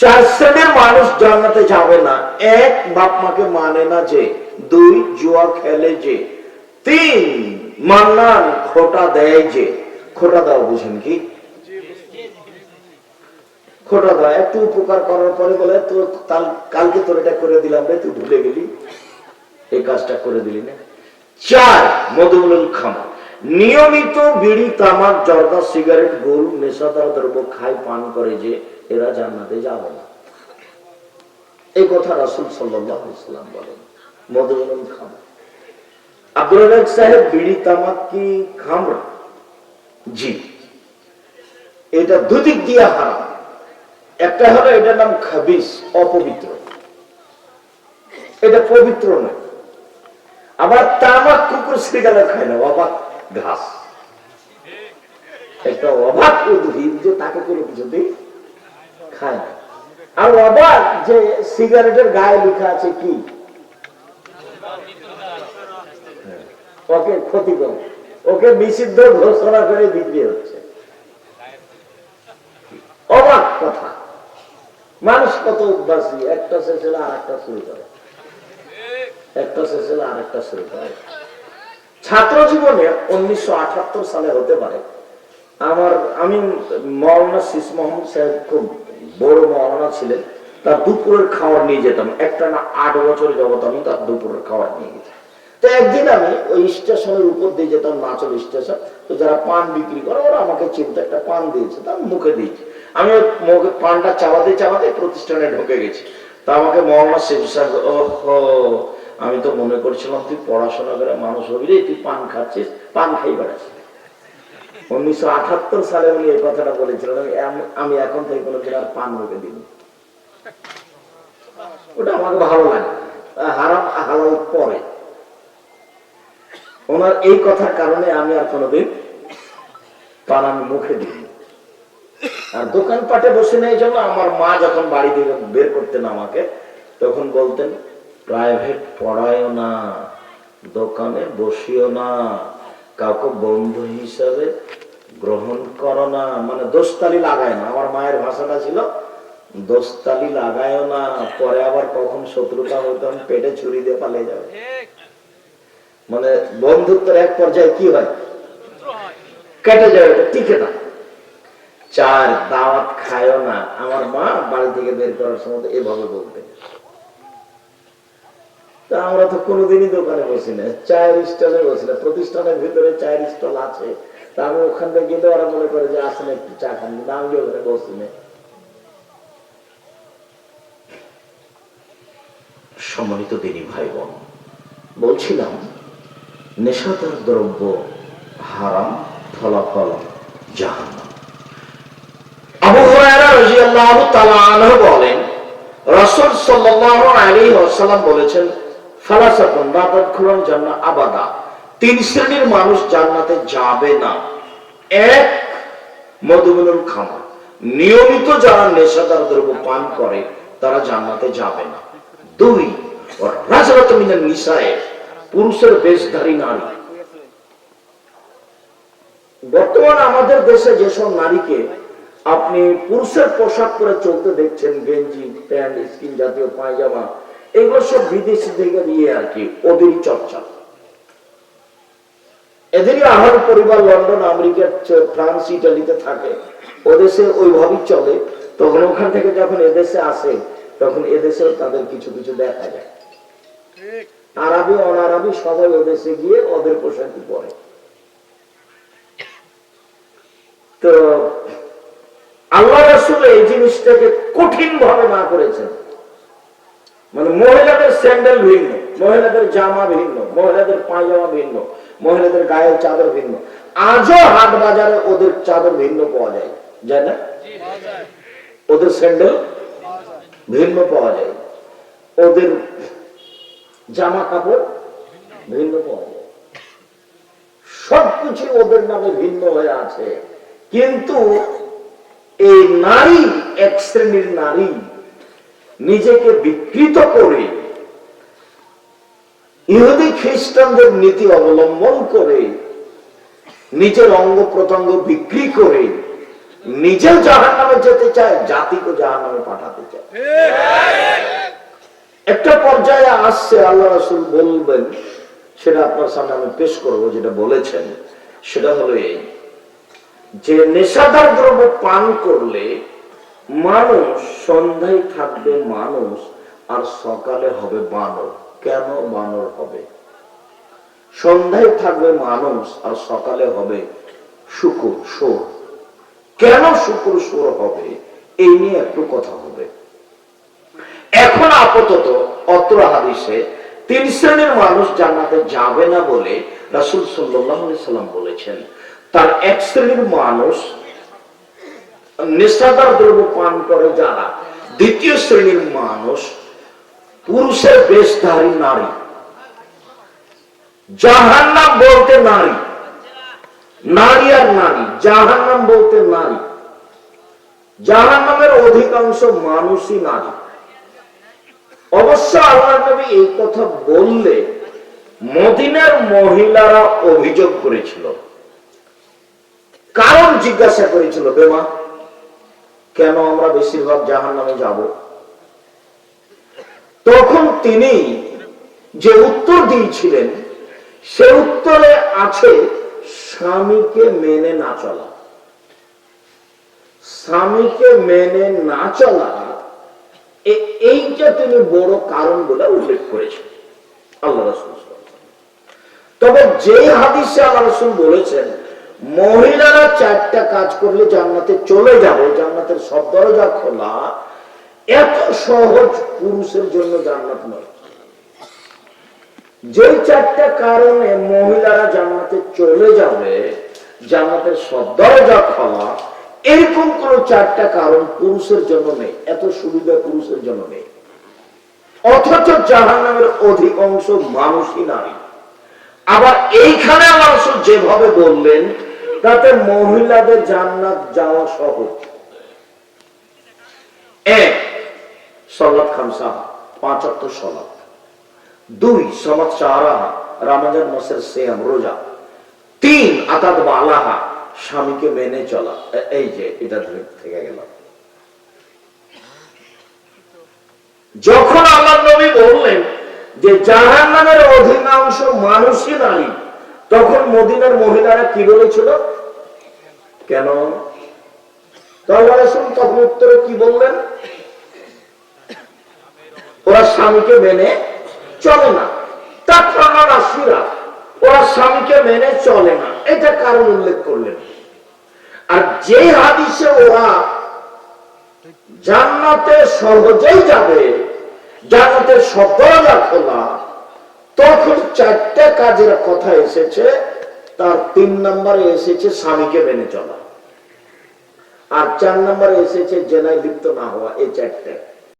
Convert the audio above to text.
চার শ্রেণির মানুষ জান্নাতে যাবে না। এক, বাপ মাকে মানে না যে। দুই, জুয়া খেলে যে। তিন, মান্নান খোটা দেয় যে। খোটা দাও, বুঝেন কি? খোটা দেয় একটু উপকার করার পরে বলে কালকে তোর এটা করে দিলাম রে, তুই ভুলে গেলি? এই কাজটা করে দিলি না। চার নিয়মিত বিড়ি, তামাক, জর্দা, সিগারেট গোল নেশাদার দ্রব্য খায়, পান করে যে। এরা জান্নাতে যাবে না। এই কথা রাসুল সাল্লাম বলেন। মধুমূল খামা আব্দুল সাহেব বিড়ি তামাক কি খামরা জি এটা দুদিক দিয়ে হারাম। একটা হলো এটার নাম খাবিস, অপবিত্র। এটা পবিত্র নয়। আবার তামাক কুকুর শ্রীগালে খায় না, অবাক ঘাস। একটা অবাক উদ্ভিদ যে তাকে কোনো কিছুতেই না আর যে সিগারেটের গায়ে আছে কি? হ্যাঁ, ওকে ওকে নিষিদ্ধ ঘোষণা করে বিক্রি হচ্ছে। অবাক কথা। মানুষ কত উদ্বাসী। একটা শেষে আর একটা শুরু করে। একটা শেষে আর একটা শুরু করে। ছাত্র জীবনে উনিশশো আটাত্তর সালে হতে পারে। আমার আমি মৌলানা শিস মোহাম্মদ সাহেব খুব বড় মৌলানা ছিলেন, তার দুপুরের খাবার নিয়ে যেতাম। একটা না আট বছর যাবত আমি তার দুপুরের খাবার নিয়ে গেছি। তো একদিন আমি ওই স্টেশনের উপর দিয়ে যেতাম, নাচল স্টেশন। তো যারা পান বিক্রি করে, ওরা আমাকে চিন্তা, একটা পান দিয়েছে, তা মুখে দিয়েছি। আমি মুখে পানটা চাবাতে চাবাতে প্রতিষ্ঠানে ঢুকে গেছি। তা আমাকে মৌলানা শিব সাহেব ওহো, আমি তো মনে করছিলাম তুই পড়াশোনা করে মানুষ হবি তুই পান খাচ্ছিস, পান খাই বেড়াচ্ছিস ওনার এই কথার কারণে আমি আর কোনোদিন পান আমি মুখে দিই আর দোকানপাটে বসে নেই জন্য আমার মা যখন বাড়ি থেকে বের করতেন আমাকে, তখন বলতেন, প্রাইভেট পড়ায়ও না, দোকানে বসিও না। কাউকে বন্ধু হিসাবে গ্রহণ করো না মানে দোস্তালি লাগায় না। আমার মায়ের ভাষাটা ছিল, দোস্তালি লাগায়ও না, পরে আবার কখন শত্রুতা হইতাম পেটে ছুরি দিয়ে পালিয়ে যাবে। মানে বন্ধুত্বের এক পর্যায়ে কি হয়? কেটে যাবে টিকে না। চার দাওয়াত খায়ও না। আমার মা বাড়ি থেকে বের করার সময় এভাবে বলতেন। তা আমরা তো কোনোদিনই দোকানে বসি না, চায়ের স্টলে বসি না, প্রতিষ্ঠানের ভিতরে চায়ের স্টল আছে। তা আমি ওখানে গেলে ওরা মনে করে যে আসেন একটু চা খান। কিন্তু আমি ওখানে বসি না সম্মানিত দিনী ভাই বোন বলছিলাম নেশাদার দ্রব্য হারাম ফলাফল জাহান্নাম। আবু হুরায়রা রাদিয়াল্লাহু তাআলা আনহু বলেন রাসূল সাল্লাল্লাহু আলাইহি ওয়াসাল্লাম বলেছেন ফালাসাতুন লা তাদখুলুন জান্নাহ আবাদা। তিন শ্রেণির মানুষ জান্নাতে যাবে না। এক মধুমনুল খামা নিয়মিত যারা নেশাদার দ্রব্য পান করে, তারা জান্নাতে যাবে না। দুই, রাজরত মিনাল নিসায়ে, পুরুষের বেশধারী নারী। বর্তমান আমাদের দেশে যেসব নারীকে আপনি পুরুষের পোশাক পরে চলতে দেখছেন, গেঞ্জি, প্যান্ট, স্কিন জাতীয় পায়জামা, এগুলো সব বিদেশি থেকে নিয়ে আর কি, ওদেরই চর্চা। এদেরই আহার পরিবার লন্ডন আমেরিকা ফ্রান্স ইটালিতে থাকে। ওদেশে ওইভাবেই চলে। তখন ওখান থেকে যখন এদেশে আসে তখন এদেশেও তাদের কিছু কিছু দেখা যায়। আরবি অনারবি সবাই ওদেশে গিয়ে ওদের পোশাকই পরে। তো আল্লাহ রাসুল এই জিনিসটাকে কঠিন ভাবে না করেছেন। মানে মহিলাদের স্যান্ডেল ভিন্ন মহিলাদের জামা ভিন্ন মহিলাদের পায়জামা ভিন্ন। মহিলাদের গায়ের চাদর ভিন্ন। আজও হাট বাজারে ওদের চাদর ভিন্ন পাওয়া যায়। যায় না? ওদের স্যান্ডেল ভিন্ন পাওয়া যায়। ওদের জামা কাপড় ভিন্ন পাওয়া যায়। সবকিছু ওদের নামে ভিন্ন হয়ে আছে। কিন্তু এই নারী, এক শ্রেণির নারী, নিজেকে বিকৃত করে ইহুদি খ্রিস্টানদের নীতি অবলম্বন করে, নিজের অঙ্গ প্রত্যঙ্গ বিক্রি করে, নিজেও জাহান নামে যেতে চায়, জাতিকে জাহান নামে পাঠাতে চায়। একটা পর্যায়ে আসছে, আল্লাহ রাসুল বলবেন, সেটা আপনার সামনে আমি পেশ করব, যেটা বলেছেন, সেটা হলো এই, যে নেশাদার দ্রব্য পান করলে মানুষ, সন্ধ্যায় থাকবে মানুষ, আর সকালে হবে বানর। কেন বানর হবে? সন্ধ্যায় থাকবে মানুষ আর সকালে হবে শুকুর সোর। কেন শুকুর সোর হবে? এই নিয়ে একটু কথা হবে। এখন আপাতত অত্র হাদিসে তিন শ্রেণির মানুষ জান্নাতে যাবে না বলে রাসুল সাল্লাম বলেছেন। তার এক শ্রেণির মানুষ নেশাদার দ্রব্য পান করে যারা, দ্বিতীয় শ্রেণির মানুষ পুরুষের বেশধারী নারী। জাহান্নাম বলতে নারী। নারী আর নারী, জাহান্নাম বলতে নারী। জাহান্নামের অধিকাংশ মানুষই নারী। অবশ্য আল্লাহ নবী এই কথা বললে মদিনার মহিলারা অভিযোগ করেছিল। কারণ জিজ্ঞাসা করেছিল বেমা কেন আমরা বেশিরভাগ জাহান নামে যাব? তখন তিনি যে উত্তর দিয়েছিলেন, সে উত্তরে আছে স্বামীকে মেনে না চলা স্বামীকে মেনে না চলা এইটা তিনি বড় কারণ বলে উল্লেখ করেছেন আল্লাহ রাসূল। তবে যে হাদিসে আল্লাহ রাসূল বলেছেন, মহিলারা চারটা কাজ করলে জান্নাতে চলে যাবে, জান্নাতের সব দরজা খোলা এত সহজ পুরুষের জন্য জান্নাত নয়। যে চারটা কারণে মহিলারা জান্নাতে চলে যাবে, জান্নাতের সব দরজা খোলা, এরকম কোন চারটা কারণ পুরুষের জন্য নেই, এত সুবিধা পুরুষের জন্য নেই। অথচ জাহান্নামের অধিকাংশ মানুষই নারী। আবার এইখানে রসুল যেভাবে বললেন, তাতে মহিলাদের জান্নাত যাওয়া সহজ। এক স্বামীকে মেনে চলা। এই যে, এটা ধরে থেকে গেল। যখন আমার নবী বললেন যে জাহান নামের অধিকাংশ মানুষই নারী তখন মদিনার মহিলারা কি বলেছিল? কেন? তখন উত্তরে কি বললেন? ওরা স্বামীকে মেনে চলে না। ওরা স্বামীকে মেনে চলে না। এটা কারণ উল্লেখ করলেন। আর যে হাদিসে ওরা জান্নাতে সহজেই যাবে খোলা তখন চারটা কাজের কথা এসেছে, তার তিন নম্বরে এসেছে স্বামীকে মেনে চলা। আর চার নম্বরে এসেছে জেনায় লিপ্ত না হওয়া, এই চারটে।